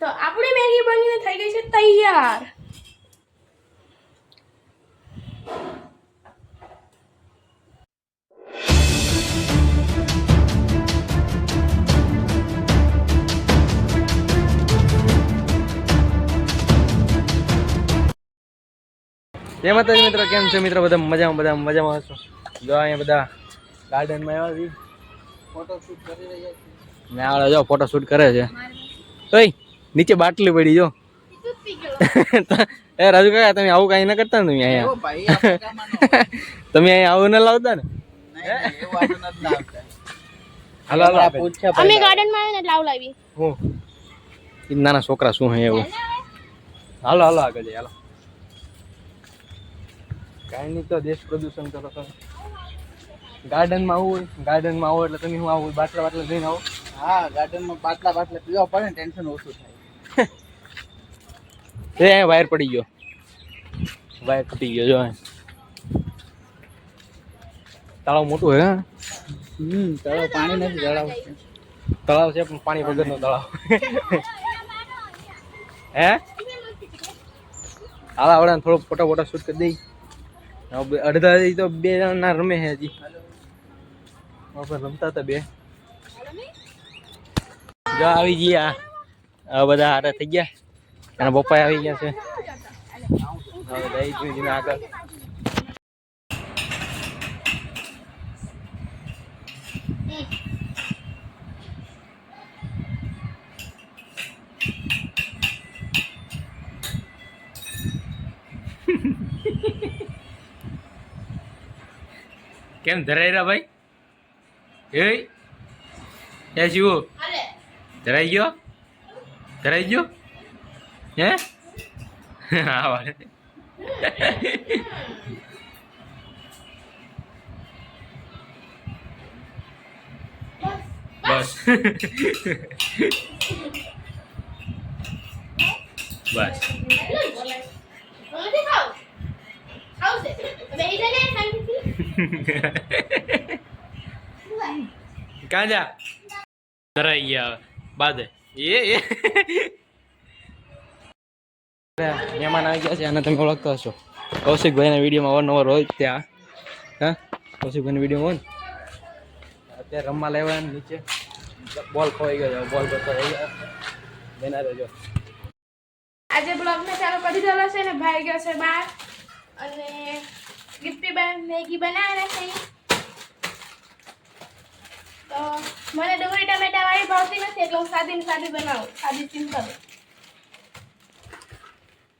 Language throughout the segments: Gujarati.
તો આપણી મેગી બનીને થઈ ગઈ છે તૈયાર. જય માતાજી મિત્રો કેમ છો મિત્રો? બધા મજામાં બધા મજામાં હશો? જો અહીંયા બધા ગાર્ડનમાં આવ્યા ફોટો શૂટ કરી રહ્યા છે ને આવડે જો ફોટો શૂટ કરે છે. ઓય નીચે બાટલી પડી જો. એ રાજુ કાકા તમે આવું કાંઈ ના કરતા ને તમે અહીંયા? તમે અહીંયા આવું ના લાવતા ને? હાલો હાલો અમે ગાર્ડનમાં આવીને લાવ લાવી હું? ઈ નાના છોકરા શું હે એવું? હાલો હાલો આગળ જઈએ હાલો. કાંઈ નહીં તો દેશ પ્રદૂષણ કરો તમે. ગાર્ડનમાં આવું હોય ગાર્ડનમાં આવો એટલે તમે હું આવું બાટલા બાટલા લઈને આવો. હા ગાર્ડનમાં બાટલા બાટલા પીવા પડે ને ટેન્શન ઓછું થાય. એ વાયર પડી ગયો. વાયર તૂટી ગયો જો. તળાવ મોટું હોય હા? હમ તળાવ પાણી નથી તળાવ તળાવ છે પણ પાણી વગરનો તળાવ. હે? હાલ આવડે થોડો ફોટો ફોટો શૂટ કરી દઈ. અડધા હજી તો બે ના રમે હે હજી રમતા હતા બે. જો આવી ગયા. આ બધા હારા થઈ ગયા. અને પપ્પા આવી ગયા છે. આગળ. કેમ ધરાઈ રહ્યા ભાઈ એ શિવો ધરાઈ ગયો ધરાઈ ગયો હે હા વાળે બસ બસ ક્યાં જા ધરાઈ ગયા બાદ. એ એ. મહેમાન આવી ગયા છે અને તમે ઓળખતા હશો. કૌશિકભાઈના વિડીયોમાં અવારનવાર હોય ત્યાં. હા? કૌશિકભાઈના વિડીયોમાં હોય અત્યારે રમવા લેવા નીચે. બોલ ખોઈ ગયો બોલ રહી ગયો. બેના રહેજો. આજે બ્લોગને ચાલુ કરી દીધેલો છે ને ભાઈ ગયો છે બહાર. અને ગિફ્ટી બેન મેગી બનાવેલા છે. તો મને ડુંગળી ટમેટા વાળી ભાવતી નથી એટલે હું સાદી ને સાદી બનાવું. સાદી સિમ્પલ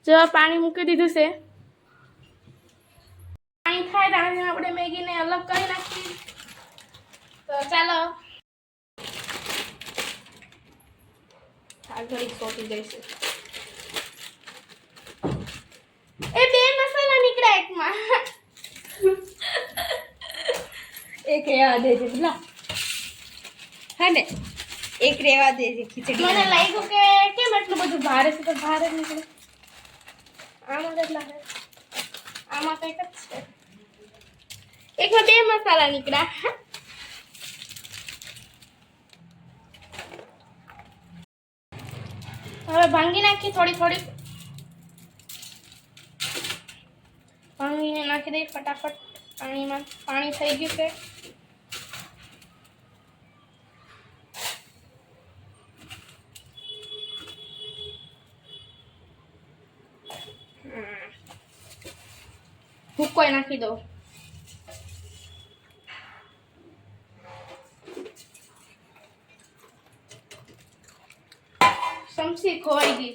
જો પાણી મૂકી દીધું છે. પાણી થાય ત્યારે આપણે મેગીને અલગ કરી નાખીએ. તો ચાલો. આગળ સોટી જઈશું. એ બે મસાલા નીકળ્યા એકમાં. એક એ દેજે પેલા હા ને? એક રેવા દેજે ખીચડી મને લાગ્યું કે કેમ એટલું બધું ભારે છે તો ભારે નીકળે. આમાં જ છે. આમાં કંઈક જ છે. એકમાં બે મસાલા નીકળ્યા. હવે ભાંગી નાખી થોડી થોડી. ભાંગીને નાખી દઈ ફટાફટ પાણીમાં. પાણી થઈ ગયું છે. ભૂક્કોય નાખી દો સમસી ખોવાઈ ગઈ.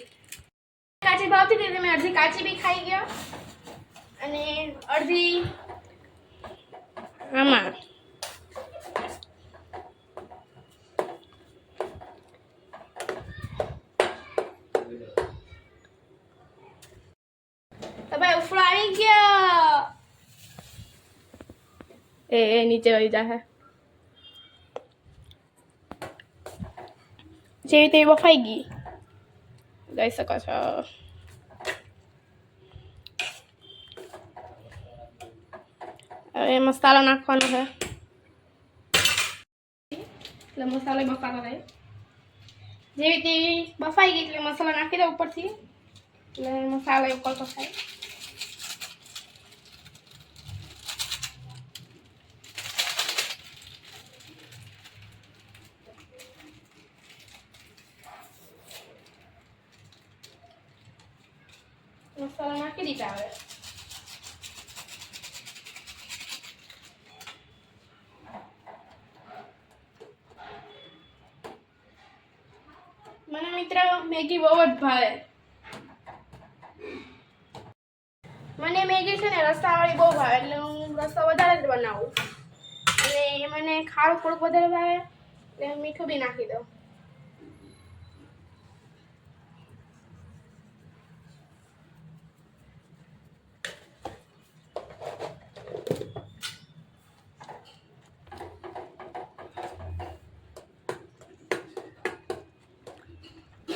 કાચી ભાવતી હતી મેં અડધી કાચી બી ખાઈ ગયો. અને અડધી આમાં. તો ભાઈ ઉફળો આવી ગયો. એ એ નીચે વહી જાહે. જેવી તેવી બફાઈ ગઈ? જોઈ શકો છો. હવે મસાલો નાખવાનો છે એટલે મસાલો બફાતો થાય જેવી તે બફાઈ ગઈ એટલે મસાલા નાખી દો ઉપરથી. એટલે મસાલા ઉપર બફાય મસાલા નાખી દીધા હવે મને મિત્ર મેગી બહુ જ ભાવે. મને મેગી છે ને રસ્તાવાળી બહુ ભાવે, એટલે હું રસો વધારે જ બનાવું. અને મને ખારું થોડુંક વધારે ભાવે, એટલે મીઠું બી નાખી દઉં.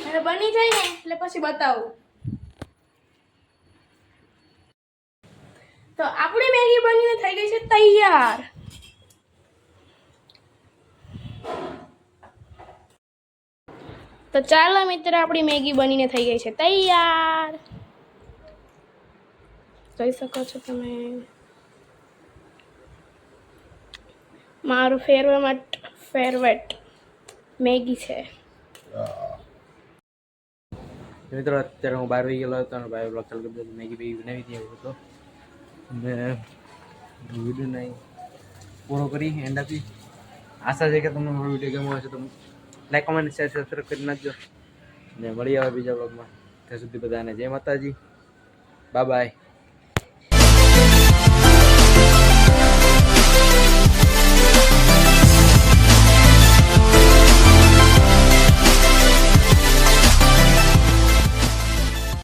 હવે બની જાય ને, એટલે પછી બતાવું. તો આપણી મેગી બનીને થઈ ગઈ છે તૈયાર. તો ચાલો મિત્ર, આપણી મેગી બનીને થઈ ગઈ છે તૈયાર. જોઈ શકો છો તમે. મારું ફેવરેટ ફેવરેટ મેગી છે. મિત્રો, અત્યારે હું બહાર વહી ગયેલો હતો અને ભાઈ બ્લોગ ચાલુ કરી દીધો. મેગી બેગી બનાવી એવું હતો અને વીડિયો નહીં પૂરો કરી એન્ડ આપી. આશા છે કે તમને મારો વીડિયો ગમ્યો હશે, તો લાઈક કમેન્ટ શેર સબસ્ક્રાઈબ કરી નાખજો. ને મળી આવે બીજા બ્લોગમાં ત્યાં સુધી બધાને જય માતાજી. Bye bye